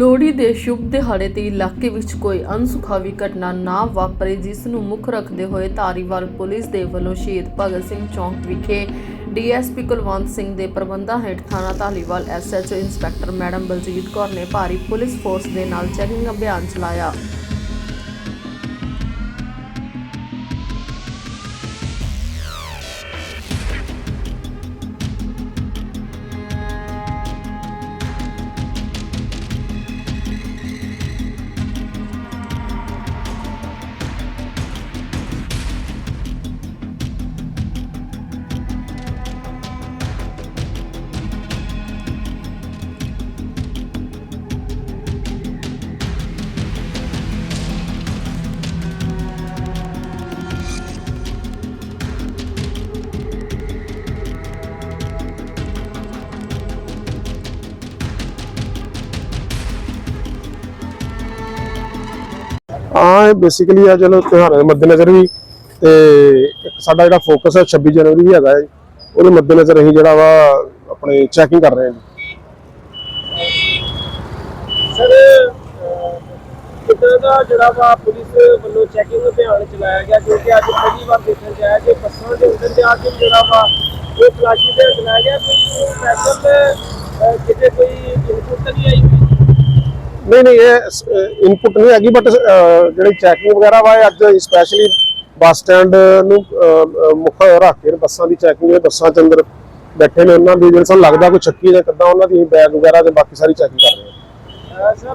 ਲੋਹੜੀ ਦੇ ਸ਼ੁਭ ਦਿਹਾੜੇ ਤੇ ਇਲਾਕੇ ਵਿੱਚ ਕੋਈ ਅਨਸੁਖਾਵੀ ਘਟਨਾ ਨਾ ਵਾਪਰੇ, ਜਿਸ ਨੂੰ ਮੁੱਖ ਰੱਖਦੇ ਹੋਏ ਧਾਰੀਵਾਲ ਪੁਲਿਸ ਦੇ ਵੱਲੋਂ ਸ਼ਹੀਦ ਭਗਤ ਸਿੰਘ ਚੌਂਕ ਵਿਖੇ ਡੀਐਸਪੀ ਕੁਲਵੰਤ ਸਿੰਘ ਦੇ ਪ੍ਰਬੰਧਾਂ ਹੇਠ ਥਾਣਾ Dhaliwal SHO inspector madam Baljeet Kaur ਨੇ ਭਾਰੀ ਪੁਲਿਸ ਫੋਰਸ ਦੇ ਨਾਲ ਚੈਕਿੰਗ ਅਭਿਆਨ ਚਲਾਇਆ। ਹਾਂ ਬੇਸਿਕਲੀ ਆ ਚਲੋ ਤਿਉਹਾਰਾਂ ਦੇ ਮੱਦੇਨਜ਼ਰ ਵੀ ਤੇ ਇੱਕ ਸਾਡਾ ਜਿਹੜਾ ਫੋਕਸ ਹੈ 26 ਜਨਵਰੀ ਵੀ ਹੈਗਾ ਹੈ। ਉਹਦੇ ਮੱਦੇਨਜ਼ਰ ਅਸੀਂ ਜਿਹੜਾ ਵਾ ਆਪਣੇ ਚੈਕਿੰਗ ਕਰ ਰਹੇ ਹਾਂ। ਸਰ ਕਿੱਦਾਂ ਦਾ ਜਿਹੜਾ ਵਾ ਪੁਲਿਸ ਵੱਲੋਂ ਚੈਕਿੰਗ ਅਭਿਆਨ ਚਲਾਇਆ ਗਿਆ? ਜੋ ਕਿ ਅੱਜ ਪਹਿਲੀ ਵਾਰ ਦੇਖਣ ਚ ਆਇਆ ਕਿ ਬੱਸਾਂ ਦੇ ਅੰਦਰ ਜਾ ਕੇ ਜਿਹੜਾ ਵਾ, ਉਹ ਫਲਾਸ਼ੀ ਤੇ ਚਲਾਇਆ ਗਿਆ। ਕੋਈ ਸਪੈਸ਼ਲ ਕਿਤੇ ਕੋਈ ਇਨਪੁਟ ਤਾਂ ਨਹੀਂ ਆਈ? ਹੋਈ ਨਹੀਂ ਨਹੀਂ, ਇਹ ਇਨਪੁਟ ਨਹੀਂ ਹੈਗੀ ਬਟ ਜਿਹੜੀ ਚੈਕਿੰਗ ਵਗੈਰਾ ਵਾ, ਇਹ ਅੱਜ ਸਪੈਸ਼ਲੀ ਬੱਸ ਸਟੈਂਡ ਨੂੰ ਮੁੱਖ ਰੱਖ ਕੇ ਬੱਸਾਂ ਦੀ ਚੈਕਿੰਗ ਇਹ ਬੱਸਾਂ ਚ ਅੰਦਰ ਬੈਠੇ ਨੇ ਉਹਨਾਂ ਦੀ, ਜਿਹੜੇ ਲੱਗਦਾ ਕੋਈ ਚੱਕੀ ਜਾਂ ਕਿੱਦਾਂ ਉਹਨਾਂ ਦੀ ਬੈਗ ਵਗੈਰਾ ਤੇ ਬਾਕੀ ਸਾਰੀ ਚੈਕਿੰਗ ਕਰ ਰਹੇ ਹਾਂ ਸਰ,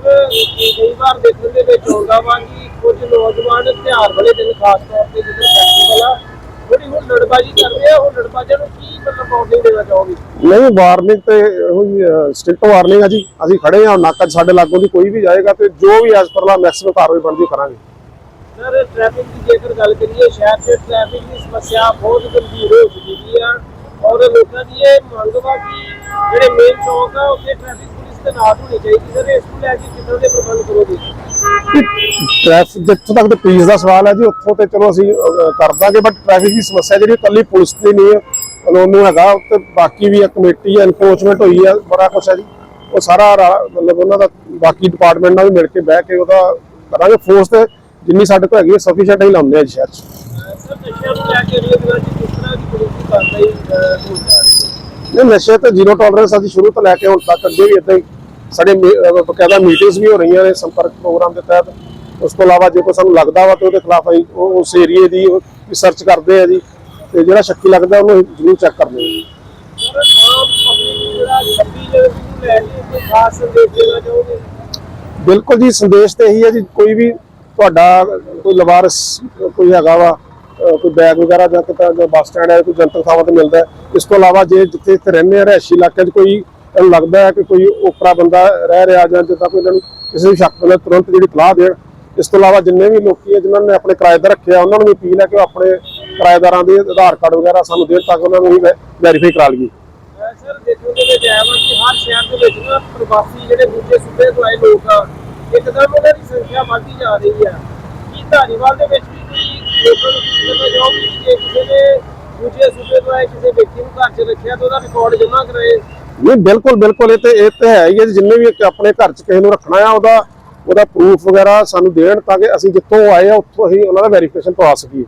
ਕਈ ਵਾਰ ਦੇਖਣ ਦੇ ਵਿੱਚ ਆਉਂਦਾ ਵਾ ਕਿ ਕੁਝ ਨੌਜਵਾਨ ਤਿਉਹਾਰ ਵਾਲੇ ਦਿਨ ਖਾਸ ਤੌਰ ਤੇ ਜਦੋਂ ਫੈਸਟੀਵਲ ਆ ਥੋੜੀ ਹੁਣ ਲੜਬਾਜੀ ਕਰਦੇ ਆ ਉਹ ਲੜਬਾਜ਼ਾਂ ਨੂੰ ਕੀ ਮਤਲਬ ਵਾਰਨਿੰਗ ਦੇਣਾ ਚਾਹੋਗੇ? ਨਹੀਂ ਵਾਰਨਿੰਗ ਤੇ ਇਹੋ ਹੀ ਸਟ੍ਰਿਕਟ ਵਾਰਨਿੰਗ ਆ ਜੀ। ਅਸੀਂ ਖੜੇ ਹਾਂ ਨਾਕਾ ਸਾਡੇ ਲਾਗੋਂ ਦੀ ਕੋਈ ਵੀ ਜਾਏਗਾ ਤੇ ਜੋ ਵੀ ਐਸ ਪਰ ਲਾ ਮੈਕਸਿਮਮ ਕਾਰਵਾਈ ਬਣਦੀ ਕਰਾਂਗੇ। ਸਰ ਟ੍ਰੈਫਿਕ ਦੀ ਜੇਕਰ ਗੱਲ ਕਰੀਏ ਸ਼ਹਿਰ 'ਚ ਟ੍ਰੈਫਿਕ ਦੀ ਸਮੱਸਿਆ ਬਹੁਤ ਗੰਭੀਰ ਹੋ ਚੁੱਕੀ ਹੈ ਔਰ ਲੋਕਾਂ ਦੀ ਇਹ ਮੰਗ ਵਾ ਕਿ ਜਿਹੜੇ ਮੇਨ ਚੌਕ ਆ ਉੱਥੇ ਟ੍ਰੈਫਿਕ ਪੁਲਿਸ ਤੇ ਨਾਲ ਹੋਣੀ ਚਾਹੀਦੀ ਸਰ ਇਸ ਨੂੰ ਲੈ ਕੇ ਕਿੱਦਾਂ ਦੇ ਪ੍ਰਬੰਧ ਕਰੋਗੇ? ਟ੍ਰੈਫਿਕ ਜਿੱਥੋਂ ਤੱਕ ਤੇ ਪੁਲਿਸ ਦਾ ਸਵਾਲ ਹੈ ਜੀ ਉੱਥੋਂ ਤੇ ਚਲੋ ਅਸੀਂ ਅਹ, ਕਰ ਦਾਂਗੇ ਬਟ ਟ੍ਰੈਫਿਕ ਦੀ ਸਮੱਸਿਆ ਜਿਹੜੀ ਇਕੱਲੀ ਪੁਲਿਸ ਦੀ ਨਹੀਂ ਹੈ ਕਾਨੂੰਨ ਹੈਗਾ ਤੇ ਬਾਕੀ ਵੀ ਇੱਕ ਕਮੇਟੀ ਹੈ ਐਨਫੋਰਸਮੈਂਟ ਹੋਈ ਹੈ ਬੜਾ ਕੁਛ ਹੈ ਜੀ। ਉਹ ਸਾਰਾ ਰਾ- ਮਤਲਬ ਉਹਨਾਂ ਦਾ ਬਾਕੀ ਡਿਪਾਰਟਮੈਂਟ ਨਾਲ ਵੀ ਮਿਲ ਕੇ ਬਹਿ ਕੇ ਉਹਦਾ ਕਰਾਂਗੇ ਫੋਰਸ ਤੇ ਜਿੰਨੀ ਸਾਡੇ ਕੋਲ ਹੈਗੀ ਹੈ ਸਫੀਸ਼ੀਐਂਟ ਹੀ ਲਾਉਂਦੇ ਆ ਜੀ ਸ਼ਹਿਰ 'ਚ। ਸਰ ਨਸ਼ਿਆਂ ਨੂੰ ਲੈ ਕੇ ਅਗਲੇ ਦਿਨਾਂ 'ਚ ਕਿਸ ਤਰ੍ਹਾਂ ਦੀ ਪੁਲਿਸ ਦੀ ਕਾਰਵਾਈ ਅਹ, ਹੋਣ ਜਾ ਰਹੀ ਹੈ? ਨਹੀਂ ਨਸ਼ੇ ਤੇ ਜ਼ੀਰੋ ਟੋਲਰੈਂਸ ਅਸੀਂ ਸ਼ੁਰੂ ਤੋਂ ਲੈ ਕੇ ਹੁਣ ਤੱਕ ਅੱਗੇ ਵੀ ਇਦਾਂ ਹੀ ਸਾਡੇ ਮੀ- ਅਹ ਬਕਾਇਦਾ ਮੀਟਿੰਗਸ ਵੀ ਹੋ ਰਹੀਆਂ ਨੇ ਸੰਪਰਕ ਪ੍ਰੋਗਰਾਮ ਦੇ ਤਹਿਤ। ਉਸ ਤੋਂ ਇਲਾਵਾ ਜੇ ਕੋਈ ਸਾਨੂੰ ਲੱਗਦਾ ਵਾ ਤੇ ਉਹਦੇ ਖਿਲਾਫ ਅਸੀਂ ਉਸ ਏਰੀਏ ਦੀ ਰਿਸਰਚ ਕਰਦੇ ਆ ਜੀ। ਤੇ ਜਿਹੜਾ ਸ਼ੱਕੀ ਲੱਗਦਾ ਉਹਨੂੰ ਜ਼ਰੂਰ ਚੈੱਕ ਕਰਦੇ ਆ ਜੀ। ਬਿਲਕੁਲ ਜੀ, ਸੰਦੇਸ਼ ਤੇ ਇਹੀ ਹੈ ਜੀ। ਕੋਈ ਵੀ ਤੁਹਾਡਾ ਕੋਈ ਲਵਾਰਸ ਕੋਈ ਹੈਗਾ ਵਾ ਕੋਈ ਬੈਗ ਵਗੈਰਾ ਜਾਂ ਕਿਤੇ ਬੱਸ ਸਟੈਂਡ ਹੈ, ਕੋਈ ਜਨਤਕ ਥਾਵਾਂ ਤੇ ਮਿਲਦਾ ਇਸ ਤੋਂ ਇਲਾਵਾ ਜੇ ਜਿੱਥੇ ਇੱਥੇ ਰਹਿੰਦੇ ਆ, ਰਿਹਾਇਸ਼ੀ ਇਲਾਕੇ 'ਚ ਕੋਈ ਇਹਨੂੰ ਲੱਗਦਾ ਹੈ ਕਿ ਕੋਈ ਓਪਰਾ ਬੰਦਾ ਰਹਿ ਰਿਹਾ ਜਾਂ ਜਿੱਦਾਂ ਕੋਈ ਇਹਨਾਂ ਨੂੰ ਕਿਸੇ ਵੀ ਸ਼ੱਕ ਨਾਲ ਤੁਰੰਤ ਜਿਹੜੀ ਤਲਾਹ ਦੇਣ, ਇਸ ਤੋਂ ਇਲਾਵਾ ਜਿੰਨੇ ਵੀ ਲੋਕੀ ਹੈ, ਜਿਨ੍ਹਾਂ ਨੇ ਆਪਣੇ ਕਿਰਾਏਦਾਰ ਰੱਖਿਆ ਉਹਨਾਂ ਨੂੰ ਵੀ ਅਪੀਲ ਹੈ ਕਿ ਉਹ ਆਪਣੇ ਕਿਰਾਏਦਾਰਾਂ ਦੇ ਆਧਾਰ ਕਾਰਡ ਵਗੈਰਾ ਸਾਨੂੰ ਦੇਣ ਤਾਂ ਕਿ ਉਹਨਾਂ ਨੂੰ ਵੀ ਵੈਰੀਫਾਈ ਕਰਾ ਲਈਏ। ਸਰ ਦੇਖੋ ਦੇ ਵਿੱਚ ਕਿ ਹਰ ਸ਼ਹਿਰ ਦੇ ਵਿੱਚ ਨਾ ਪ੍ਰਵਾਸੀ ਜਿਹੜੇ ਦੂਜੇ ਸੂਬੇ ਤੋਂ ਆਏ ਲੋਕ ਆ, ਇੱਕਦਮ ਉਹਨਾਂ ਦੀ ਸੰਖਿਆ ਵੱਧਦੀ ਜਾ ਰਹੀ ਆ। ਕੀ ਧਾਰੀਵਾਲ ਦੇ ਵਿੱਚ ਵੀ ਲੋਕਾਂ ਨੂੰ ਕੀ ਕਰਨਾ ਕਿ ਕਿਸੇ ਨੇ ਦੂਜੇ ਸੂਬੇ ਤੋਂ ਆਏ, ਕਿਸੇ ਵਿਅਕਤੀ ਨੂੰ ਘਰ 'ਚ ਰੱਖਿਆ ਤਾਂ ਉਹਦਾ ਰਿਕਾਰਡ ਜਮ੍ਹਾਂ ਕਰਾਏ। ਨਹੀਂ ਬਿਲਕੁਲ ਬਿਲਕੁਲ ਇਹ ਤੇ ਇਹ ਤੇ ਹੈ ਹੀ ਹੈ ਜੀ, ਜਿੰਨੇ ਵੀ ਇੱਕ ਆਪਣੇ ਘਰ 'ਚ ਕਿਸੇ ਨੂੰ ਰੱਖਣਾ ਆ ਉਹਦਾ ਉਹਦਾ ਪ੍ਰੂਫ ਵਗੈਰਾ ਸਾਨੂੰ ਦੇਣ ਤਾਂ ਕਿ ਅਸੀਂ ਜਿੱਥੋਂ ਉਹ ਆਏ ਆ ਉੱਥੋਂ ਅਸੀਂ ਉਹਨਾਂ ਦਾ ਵੈਰੀਫਿਕੇਸ਼ਨ ਕਰਵਾ ਸਕੀਏ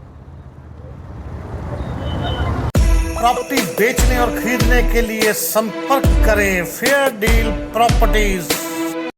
प्रॉपर्टी बेचने और खरीदने के लिए संपर्क करें फेयर डील प्रॉपर्टीज